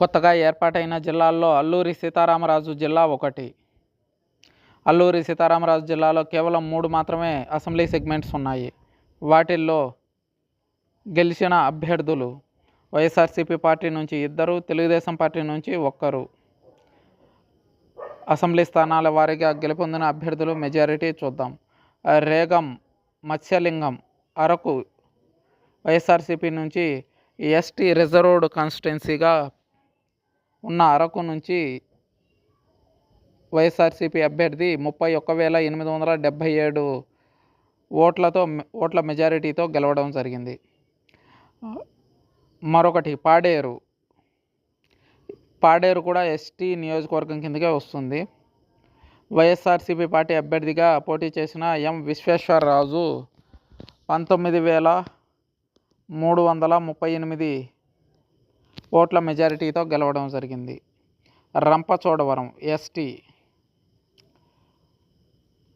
కొత్తగా ఏర్పాటైన జిల్లాల్లో అల్లూరి సీతారామరాజు జిల్లా ఒకటి. అల్లూరి సీతారామరాజు జిల్లాలో కేవలం మూడు మాత్రమే అసెంబ్లీ సెగ్మెంట్స్ ఉన్నాయి. వాటిల్లో గెలిచిన అభ్యర్థులు వైఎస్ఆర్సీపీ పార్టీ నుంచి ఇద్దరు తెలుగుదేశం పార్టీ నుంచి ఒక్కరు. అసెంబ్లీ స్థానాల వారీగా గెలుపొందిన అభ్యర్థులు మెజారిటీ చూద్దాం. రేగం మత్స్యలింగం అరకు వైఎస్ఆర్సీపీ నుంచి ఎస్టీ రిజర్వ్డ్ కాన్స్టిట్యున్సీగా ఉన్న అరకు నుంచి వైఎస్ఆర్సీపీ అభ్యర్థి ముప్పై ఒక్క వేల ఎనిమిది వందల డెబ్భై ఏడు ఓట్లతో ఓట్ల మెజారిటీతో గెలవడం జరిగింది. మరొకటి పాడేరు. పాడేరు కూడా ఎస్టీ నియోజకవర్గం కిందకే వస్తుంది. వైఎస్ఆర్సీపీ పార్టీ అభ్యర్థిగా పోటీ చేసిన ఎం విశ్వేశ్వరరాజు పంతొమ్మిది వేల మూడు వందల ముప్పై ఎనిమిది ఓట్ల మెజారిటీతో గెలవడం జరిగింది. రంపచోడవరం ఎస్టీ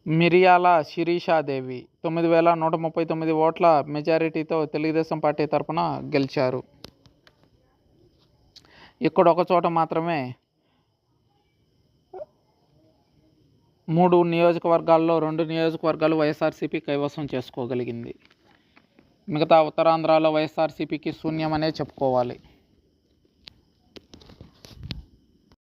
మిరియాల శిరీషాదేవి తొమ్మిది వేల నూట ముప్పై తొమ్మిది ఓట్ల మెజారిటీతో తెలుగుదేశం పార్టీ తరఫున గెలిచారు. ఇక్కడ ఒక చోట మాత్రమే మూడు నియోజకవర్గాల్లో రెండు నియోజకవర్గాలు వైఎస్ఆర్సీపీ కైవసం చేసుకోగలిగింది. మిగతా ఉత్తరాంధ్రలో వైఎస్ఆర్సీపీకి శూన్యమనే చెప్పుకోవాలి.